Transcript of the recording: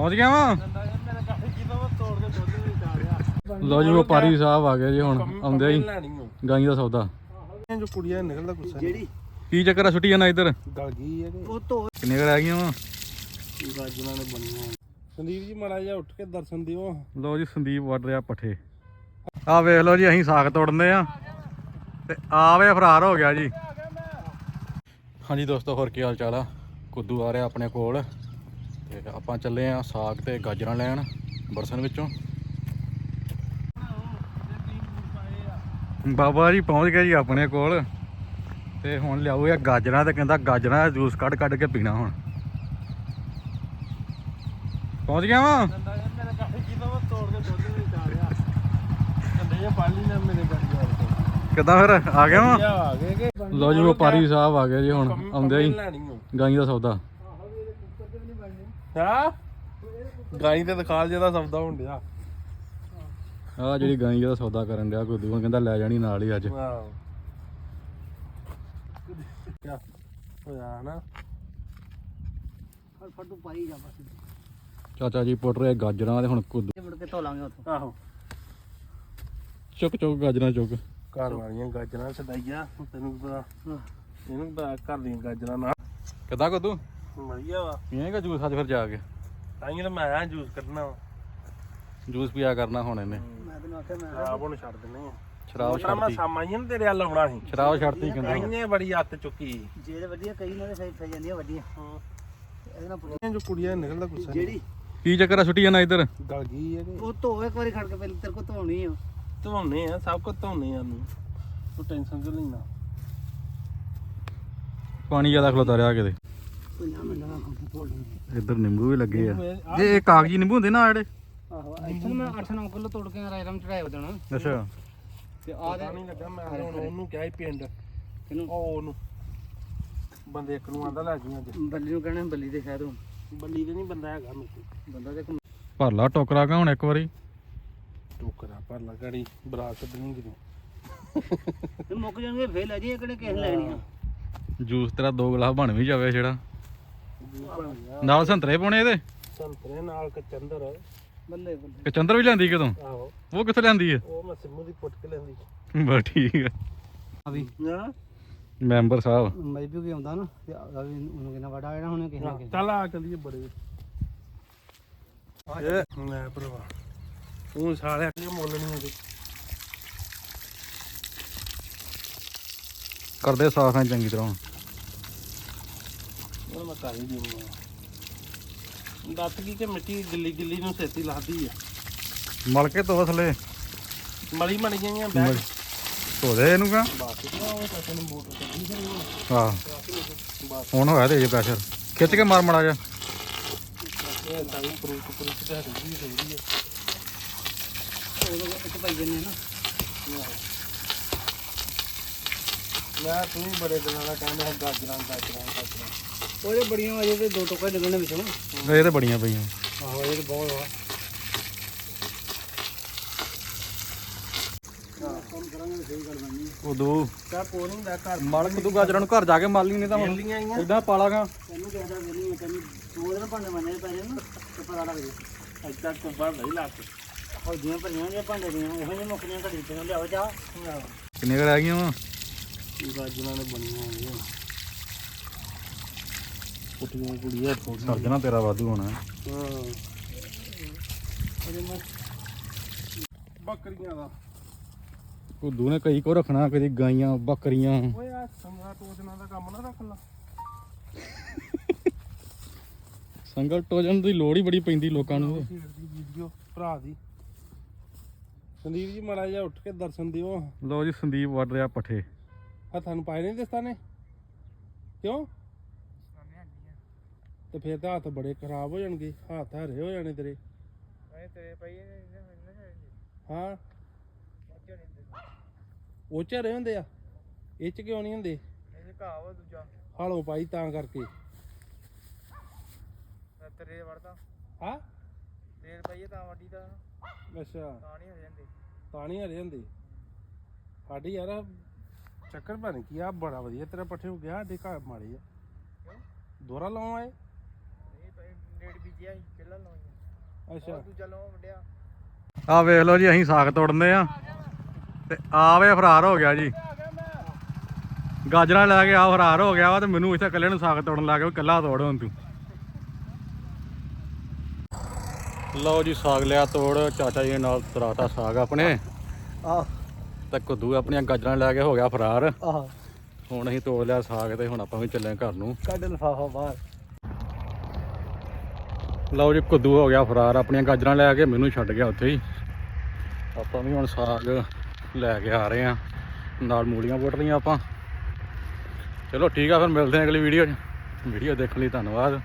ਪਹੁੰਚ ਗਿਆ ਵਾ? ਲੋ ਜੀ ਵਪਾਰੀ ਸਾਹਿਬ ਆ ਗਏ ਜੀ ਹੁਣ ਆਉਂਦੇ ਹੀ ਗਾਈ ਦਾ ਸੌਦਾ। ਜੋ ਕੁੜੀਆਂ ਨਿਕਲਦਾ ਗੁੱਸਾ ਜਿਹੜੀ? ਕੀ ਚੱਕਰ ਆ ਛੁੱਟੀ ਜਾਣਾ ਇੱਧਰ? ਗਲ ਗਈ ਹੈ ਕਿ? ਉਹ ਧੋ ਕਿੰਨੇ ਕੁ ਰਹਿ ਗਈਆਂ ਵਾ? ਗਾਜਰਾਂ ਨੇ ਬਣੀਆਂ। ਸੰਦੀਪ ਜੀ ਮਾੜਾ ਜਿਹਾ ਉੱਠ ਕੇ ਦਰਸ਼ਨ ਦਿਓ। ਲੋ ਜੀ ਸੰਦੀਪ ਵੱਢ ਰਿਹਾ ਪੱਠੇ। ਆ ਵੇਖ ਲਓ ਜੀ ਅਸੀਂ ਸਾਗ ਤੋੜਨੇ ਆ। ਤੇ ਆਵੇ ਫਰਾਰ ਹੋ ਗਿਆ ਜੀ। ਹਾਂਜੀ ਦੋਸਤੋ ਹੋਰ ਕੀ ਹਾਲ ਚਾਲ ਆ? ਕੁੱਦੂ ਆ ਰਿਹਾ ਆਪਣੇ ਕੋਲ। ਤੇ ਆਪਾਂ ਚੱਲੇ ਆ ਸਾਗ ਤੇ ਗਾਜਰਾਂ ਲੈਣ ਬਰਸਨ ਵਿੱਚੋਂ। ਬਾਬਾ ਜੀ ਪਹੁੰਚ ਗਿਆ ਜੀ ਆਪਣੇ ਕੋਲ। ਤੇ ਹੁਣ ਲਿਆਓ ਇਹ ਗਾਜਰਾਂ ਤੇ ਕਹਿੰਦਾ ਗਾਜਰਾਂ ਦਾ ਜੂਸ ਕੱਢ ਕੱਢ ਕੇ ਪੀਣਾ ਹੁਣ। ਪਹੁੰਚ ਗਿਆ ਵਾ? ਕੰਦੇ ਫਿਰ? ਆ ਗਿਆ ਵਾ? ਗਏ ਲੋ ਜੀ ਵਪਾਰੀ ਸਾਹਿਬ ਆ ਗਏ ਜੀ ਹੁਣ ਆਉਂਦੇ ਹੀ ਗਾਈ ਦਾ ਸੌਦਾ। ਹਾਂ? ਗਾਈ ਤੇ ਦਿਖਾਲ ਜਿਹਦਾ ਸੌਦਾ ਹੋਣ ਡਿਆ। ਆ ਜਿਹੜੀ ਗਾਈ ਦਾ ਸੌਦਾ ਕਰਨ ਡਿਆ ਕੁੱਦੂ ਕਹਿੰਦਾ ਲੈ ਜਾਣੀ ਨਾਲ ਹੀ ਅੱਜ। ਵਾਓ। ਕਿਆ ਹੋਇਆ ਨਾ ਫੜ ਫਟੂ ਪਾਈ ਜਾ ਬਸ। ਚਾਚਾ ਜੀ ਪੁੱਟ ਰਹੇ ਗਾਜਰਾਂ ਤੇ ਹੁਣ ਕੁੱਦੂ ਮੁੜ ਕੇ ਧੋ ਲਾਂਗੇ ਉੱਥੋਂ। ਆਹੋ। ਚੁੱਕ ਚੁੱਕ ਗਾਜਰਾਂ ਚੁੱਕ। ਘਰ ਵਾਲੀਆਂ ਗਾਜਰਾਂ ਛਡਾਈਆਂ ਤੈਨੂੰ ਪਤਾ। ਇਹਨੂੰ ਪਤਾ ਘਰ ਦੀਆਂ ਗਾਜਰਾਂ ਨਾ ਕਿੱਦਾਂ ਕੁੱਦੂ ਵਧੀਆ ਵਾ। ਪੀਏਗਾ ਜੂਸ ਅੱਜ ਫਿਰ ਜਾ ਕੇ। ਤਾਂ ਹੀ ਤਾਂ ਮੈਂ ਆਇਆ ਜੂਸ ਕੱਢਣਾ ਵਾ। ਜੂਸ ਪੀਆ ਕਰਨਾ ਹੁਣ ਇਹਨੇ। ਮੈਂ ਤੈਨੂੰ ਆਖਿਆ ਮੈਂ ਸ਼ਰਾਬ ਹੁਣ ਛੱਡ ਦਿੰਨੇ ਆ। ਸ਼ਰਾਬ ਉਤਰਾ ਮੈਂ ਛੱਡਤੀ। ਸਾਮਾਂ ਹੀ ਨਾ ਤੇਰੇ ਵੱਲ ਆਉਣਾ ਸੀ। ਸ਼ਰਾਬ ਛੱਡਤੀ ਕਹਿੰਦਾ ਇਹਨੇ ਬੜੀ ਅੱਤ ਚੁੱਕੀ ਜੇ ਤੇ ਵਧੀਆ ਕਈ ਨਾ ਸਹੀ ਪੈ ਜਾਂਦੀਆਂ ਵੱਡੀਆਂ ਇਹਦੇ ਨਾਲ ਪੁੱਛ- ਜੋ ਕੁੜੀਆਂ ਨਿਕਲਦਾ ਗੁੱਸਾ ਜਿਹੜੀ? ਕੀ ਚੱਕਰ ਆ ਛੁੱਟੀ ਜਾਣਾ ਇੱਧਰ? ਗਲ ਗਈ ਹੈ ਉਹ ਧੋ ਇੱਕ ਵਾਰੀ ਖੜ ਕੇ ਪਹਿਲੇ ਤੇਰੇ ਕੋ ਧੋਣੀ ਆ। ਧਵਾਉਣੇ ਆ ਸਭ ਕੁਝ ਧਵਾਉਣੇ ਆ ਨੂੰ ਤੂੰ ਟੈਨਸ਼ਨ ਕਿਉਂ ਲੈਣਾ ਪਾਣੀ ਜ਼ਿਆਦਾ ਖਲੋਤਾ ਰਿਹਾ ਕਿਤੇ। ਮਿੰਟਾਂ ਦਾ ਕੰਮ ਇੱਧਰ ਨਿੰਬੂ ਵੀ ਲੱਗੇ ਆ। ਇਹ ਇਹ ਕਾਗਜੀ ਨਿੰਬੂ ਹੁੰਦੇ ਨਾ ਜਿਹੜੇ? ਆਹੋ ਇੱਥੇ ਮੈਂ 8-9 ਕਿਲੋ ਤੋੜ ਕੇ ਰਾਇਰਮ ਚੜਾਇਆ ਦੇਣਾ ਅੱਛਾ। ਤੇ ਆ ਪਤਾ ਨਹੀਂ ਲੱਗਾ ਮੈਂ ਹੁਣ ਉਹਨੂੰ ਕਿਹਾ ਸੀ ਪਿੰਡ। ਇਹਨੂੰ ਉਹ ਉਹਨੂੰ। ਬੰਦੇ ਇੱਕ ਨੂੰ ਆਂਦਾ ਲੈ ਜੀ ਅੱਜ। ਬੱਲੀ ਨੂੰ ਕਹਿਣਾ ਬੱਲੀ ਦੇ ਹੁਣ ਬੰਦੀ ਤੇ ਨਹੀਂ ਬੰਦਾ ਹੈਗਾ ਮੇਰੇ ਬੰਦਾ ਤੇ ਭਰ ਲਾ ਟੋਕਰਾ ਕਾ ਹੁਣ ਇੱਕ ਵਾਰੀ? ਟੋਕਰਾ ਪਰ ਲਗੜੀ ਬਰਾਤ ਕੱਢਣੀ ਕਿਤੇ। ਇਹ ਮੁੱਕ ਜਾਣਗੇ ਫੇਰ ਲੈ ਜੀ ਇਹ ਕਿਹੜੇ ਕਿਸ ਲੈਣੀ ਆ ਜੂਸ ਤੇਰਾ ਦੋ ਗਲਾਸ ਬਣ ਵੀ ਜਾਵੇ ਜਿਹੜਾ। ਨਾਲ ਸੰਤਰੇ ਪਾਉਣੇ ਇਹਦੇ? ਸੰਤਰੇ ਨਾਲ ਕਚੰਦਰ ਬੱਲੇ ਬੱਲੇ। ਕਿ ਚੰਦਰ ਵੀ ਲੈਂਦੀ ਕਿਦੋਂ ਆਹੋ। ਉਹ ਕਿੱਥੋਂ ਲੈਂਦੀ ਹੈ ਉਹ ਮੈਂ ਸਿੰਮੂ ਦੀ ਪੁੱਟ ਕੇ ਲੈਂਦੀ ਬਸ ਠੀਕ ਆ। ਆ ਵੀ ਨਾ? ਮੈਂਬਰ ਸਾਹਿਬ। ਮੈਂ ਵੀ ਆਉਂਦਾ ਨਾ ਤੇ ਆ ਵੀ ਉਹਨੂੰ ਕਿੰਨਾ ਵੱਡਾ ਜਿਹੜਾ ਹੁਣ ਕਿਸੇ ਨਾ ਚੱਲ ਆ ਚੱਲੀਏ ਬੜੇ। ਇਹ ਮੈਂ ਭਰਾਵਾ ਤੂੰ ਸਾਲਿਆ ਕੀ ਮੁੱਲ ਨਹੀਂ ਇਹਦੇ ਕਰਦੇ ਸਾਫ਼ ਐ ਚੰਗੀ ਤਰ੍ਹਾਂ। ਕਰ ਹੀ ਦਿੰਦਾ ਦੱਤ ਕੀ ਕਿ ਮਿੱਟੀ ਗਿੱਲੀ ਗਿੱਲੀ ਨੂੰ ਸੇਤੀ ਲਾਦੀ ਆ। ਮਲ ਕੇ ਧੋ ਥਲੇ। ਮਲੀ ਮਣ ਗਈਆਂ ਬੈਗ ਧੋ ਦੇ ਇਹਨੂੰ ਕਾ ਬਾਕੀ ਉਹ ਤਾਂ ਨੂੰ ਮੋਟਰ ਕੱਢੀ ਫਿਰ ਹੁਣ ਹਾਂ ਹੁਣ ਹੋਇਆ ਤੇ ਪ੍ਰੈਸ਼ਰ ਖਿੱਚ ਕੇ ਮਾਰ ਮੜਾ ਜਾ ਇਹ ਤਾਂ ਵੀ ਪ੍ਰੂਫ ਪ੍ਰੂਫ ਤੇ ਹੱਡੀ ਜੀ ਰਹੀ ਹੈ ਉਹਦੇ ਇੱਕ ਪਾਈ ਜੰਨੇ ਨਾ ਮੈਂ ਤੂੰ ਬੜੇ ਦਿਨਾਂ ਦਾ ਕਹਿੰਦਾ ਹੈ ਗਾਜਰਾਂ ਗਾਜਰਾਂ ਗਾਜਰਾਂ ਉਹਦੇ ਬੜੀਆਂ ਅਜੇ ਤੇ ਦੋ ਟੋਕਰੇ ਲੱਗਣੇ ਵਿੱਚੋਂ ਇਹ ਤੇ ਬੜੀਆਂ ਪਈਆਂ। ਆਹੋ ਇਹ ਤੇ ਬਹੁਤ ਆ ਕੰਮ ਕਰਾਂਗੇ ਸਹੀ ਕਰ ਬੰਨੀ ਉਦੋਂ ਕਾ ਕੋ ਨਹੀਂ ਦਾ ਘਰ ਮਲ ਕਦੂ ਗਾਜਰਾਂ ਨੂੰ ਘਰ ਜਾ ਕੇ ਮਲ ਲਈ ਨਹੀਂ ਤਾਂ ਹੁਣ ਇਦਾਂ ਪਾਲਾਗਾ ਤੈਨੂੰ ਕਿਹਦਾ ਵੇਲੀ ਤੈਨੂੰ ਦੋ ਦਿਨ ਭਾਂਡੇ ਮੰਨੇ ਪੈ ਜਾਣ ਨਾ ਤੇ ਪਤਾ ਲੱਗ ਜੇ। ਅੱਜਾ ਤੋਂ ਬਾਅਦ ਨਹੀਂ ਲਾ ਕੇ ਹੋ ਜਿਵੇਂ ਭਰੀਆਂ ਜੇ ਭਾਂਡੇ ਦੀਆਂ ਇਹੋ ਜਿਹੇ ਮੁੱਕਦੀਆਂ ਘੜੀ ਤੇ ਲਿਆਓ ਜਾ ਕਿੰਨੇ ਕੁ ਰਹਿ ਗਈਆਂ ਵਾ? ਗਾਜਰਾਂ ਨੇ ਬਣੀਆਂ ਹੋਈਆਂ ਕੁੱਟੀਆਂ ਕੁੜੀਆਂ ਥੋੜੀਆਂ ਸਰਜਣਾ ਤੇਰਾ ਵਾਧੂ ਹੋਣਾ। ਹਾਂ। ਅਰੇ ਮੈਂ ਬੱਕਰੀਆਂ ਦਾ। ਕੁੱਦੂ ਨੇ ਕਈ ਕੋ ਰੱਖਣਾ ਕਦੀ ਗਾਈਆਂ ਬੱਕਰੀਆਂ। ਓਏ ਆ ਸੰਗਾ ਟੋਜਣਾ ਦਾ ਕੰਮ ਨਾ ਰੱਖ ਲਾ। ਸੰਗਲ ਟੋਜਨ ਦੀ ਲੋੜ ਹੀ ਬੜੀ ਪੈਂਦੀ ਲੋਕਾਂ ਨੂੰ। ਵੀਡੀਓ ਭਰਾ ਦੀ। ਸੰਦੀਪ ਜੀ ਮਾੜਾ ਜਿਹਾ ਉੱਠ ਕੇ ਦਰਸ਼ਨ ਦਿਓ। ਲੋ ਜੀ ਸੰਦੀਪ ਵੱਢ ਰਿਹਾ ਪੱਠੇ। ਹੱਥਾਂ ਨੂੰ ਪਾਏ ਨਹੀਂ ਦਿਸਤਾ ਨੇ ਕਿਉਂ ਤੇ ਫਿਰ ਤਾਂ ਹੱਥ ਬੜੇ ਖਰਾਬ ਹੋ ਜਾਣਗੇ ਹੱਥ ਹਰੇ ਹੋ ਜਾਣੇ ਤੇਰੇ। ਹਾਂ। ਉਹ ਚ ਹਰੇ ਹੁੰਦੇ ਆ? ਇਹ ਚ ਕਿਉਂ ਨਹੀਂ ਹੁੰਦੇ? ਇਹ ਘਾਹ ਵਾ ਦੂਜਾ। ਹਾਲੋਂ ਪਾਈ ਤਾਂ ਕਰਕੇ। ਤੇਰੇ ਵੜਦਾ ਹਾਂ? ਤੇਲ ਪਾਈਏ ਤਾਂ ਵੱਡੀ ਦਾ ਅੱਛਾ। ਤਾਂ ਨਹੀਂ ਹੋ ਜਾਂਦੇ। ਤਾਂ ਨਹੀਂ ਹਰੇ ਹੁੰਦੇ। ਸਾਡੀ ਯਾਰ ਚੱਕਰ ਬਣ ਕੀ ਆ ਬੜਾ ਵਧੀਆ ਤੇਰਾ ਪੱਠੇ ਹੋ ਗਿਆ ਸਾਡੇ ਘਰ ਮਾੜੇ ਆ। ਦੋਰਾ ਲਾਉਣ ਆਏ? ਨੇੜ ਬੀਜਿਆ ਸੀ ਪਹਿਲਾਂ ਲਾਉਣੀ ਅੱਛਾ। ਆ ਵੇਖ ਲਓ ਜੀ ਅਸੀਂ ਸਾਗ ਤੋੜਨੇ ਆ। ਤੇ ਆਵੇ ਫਰਾਰ ਹੋ ਗਿਆ ਜੀ। ਗਾਜਰਾਂ ਲੈ ਕੇ ਆ ਫਰਾਰ ਹੋ ਗਿਆ ਵਾ ਤੇ ਮੈਨੂੰ ਇੱਥੇ ਇਕੱਲੇ ਨੂੰ ਸਾਗ ਤੋੜਨ ਲੱਗ ਗਿਆ ਇਕੱਲਾ ਤੋੜ ਹੁਣ ਤੂੰ। ਲਓ ਜੀ ਸਾਗ ਲਿਆ ਤੋੜ ਚਾਚਾ ਜੀ ਨਾਲ ਤਰਾਤਾ ਸਾਗ ਆਪਣੇ। ਆਹ। ਤੇ ਕੁੱਦੂ ਆਪਣੀਆਂ ਗਾਜਰਾਂ ਲੈ ਕੇ ਹੋ ਗਿਆ ਫਰਾਰ। ਆਹ। ਹੁਣ ਅਸੀਂ ਤੋੜ ਲਿਆ ਸਾਗ ਤੇ ਹੁਣ ਆਪਾਂ ਵੀ ਚੱਲੇ ਘਰ ਨੂੰ। ਕੱਢ ਲਫਾਫਾ ਬਾਹਰ। ਲਓ ਜੀ ਕੁੱਦੂ ਹੋ ਗਿਆ ਫਰਾਰ ਆਪਣੀਆਂ ਗਾਜਰਾਂ ਲੈ ਕੇ ਮੈਨੂੰ ਛੱਡ ਗਿਆ ਉੱਥੇ ਹੀ। ਆਪਾਂ ਵੀ ਹੁਣ ਸਾਗ ਲੈ ਕੇ ਆ ਰਹੇ ਆ। ਨਾਲ ਮੂਲੀਆਂ ਪੁੱਟ ਲਈਆਂ ਆਪਾਂ। ਚਲੋ ਠੀਕ ਆ ਫਿਰ ਮਿਲਦੇ ਹਾਂ ਅਗਲੀ ਵੀਡੀਓ 'ਚ। ਵੀਡੀਓ ਦੇਖਣ ਲਈ ਧੰਨਵਾਦ।